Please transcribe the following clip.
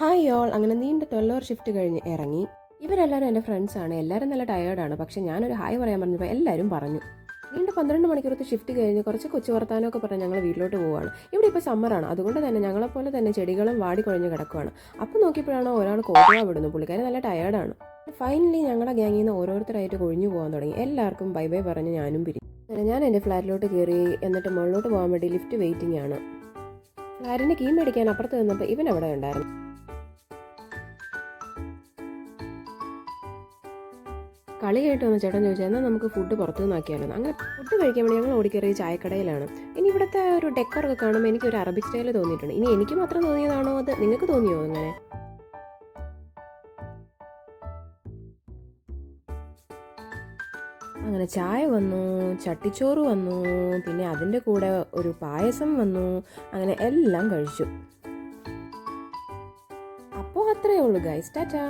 Hi all അങ്ങനെ നീണ്ട twelve അവർ shift കഴിഞ്ഞ് ഇറങ്ങി. ഇവരെല്ലാവരും എന്റെ ഫ്രണ്ട്സാണ് എല്ലാവരും നല്ല ടയേർഡാണ് പക്ഷെ ഞാനൊരു ഹായ് പറയാൻ പറഞ്ഞപ്പോൾ എല്ലാവരും പറഞ്ഞു. നീണ്ട പന്ത്രണ്ട് മണിക്കൂറത്തെ ഷിഫ്റ്റ് കഴിഞ്ഞ് കുറച്ച് കൊച്ചു വർത്താനമൊക്കെ പറഞ്ഞ് ഞങ്ങൾ വീട്ടിലോട്ട് പോവുകയാണ് ഇവിടെ ഇപ്പോൾ സമ്മറാണ് അതുകൊണ്ട് തന്നെ ഞങ്ങളെപ്പോലെ തന്നെ ചെടികളും വാടി കുഴഞ്ഞ് കിടക്കുകയാണ് അപ്പോൾ നോക്കിയപ്പോഴാണ് ഒരാൾ കോട്ടുക വിടുന്നു പുള്ളിക്കാരി നല്ല ടയേർഡാണ് ഫൈനലി ഞങ്ങളുടെ ഗ്യാങ്ങിൽ നിന്ന് ഓരോരുത്തരായിട്ട് കൊഴിഞ്ഞു പോകാൻ തുടങ്ങി. എല്ലാവർക്കും ബൈ ബൈ പറഞ്ഞ് ഞാനും പിരിഞ്ഞു അങ്ങനെ ഞാൻ എന്റെ ഫ്ലാറ്റിലോട്ട് കയറി എന്നിട്ട് മുകളിലോട്ട് പോകാൻ വേണ്ടി ലിഫ്റ്റ് വെയിറ്റിംഗ് ആണ്. ഫ്ലാറ്റിന്റെ കീ മേടിക്കാൻ അപ്പുറത്ത് നിന്നപ്പോൾ ഇവൻ അവിടെ ഉണ്ടായിരുന്നു. കളി കേട്ട് വന്ന ചേട്ടൻ ചോദിച്ചാൽ എന്നാൽ നമുക്ക് ഫുഡ് പുറത്തു നിന്ന് ആക്കിയാലോ അങ്ങനെ ഫുഡ് കഴിക്കാൻ വേണ്ടി ഞങ്ങൾ ഓടിക്കേറിയ ചായക്കടയിലാണ്. ഇനി ഇവിടുത്തെ ഒരു ഡെക്കറൊക്കെ കാണുമ്പോൾ എനിക്ക് ഒരു അറബിക് സ്റ്റൈൽ തോന്നിയിട്ടുണ്ട്. ഇനി എനിക്ക് മാത്രം തോന്നിയതാണോ അത്? നിങ്ങൾക്ക് തോന്നിയോ അങ്ങനെ? അങ്ങനെ ചായ വന്നു ചട്ടിച്ചോറ് വന്നു പിന്നെ അതിന്റെ കൂടെ ഒരു പായസം വന്നു അങ്ങനെ എല്ലാം കഴിച്ചു. അപ്പോൾ അത്രയേ ഉള്ളൂ ഗൈസ് ടാറ്റാ.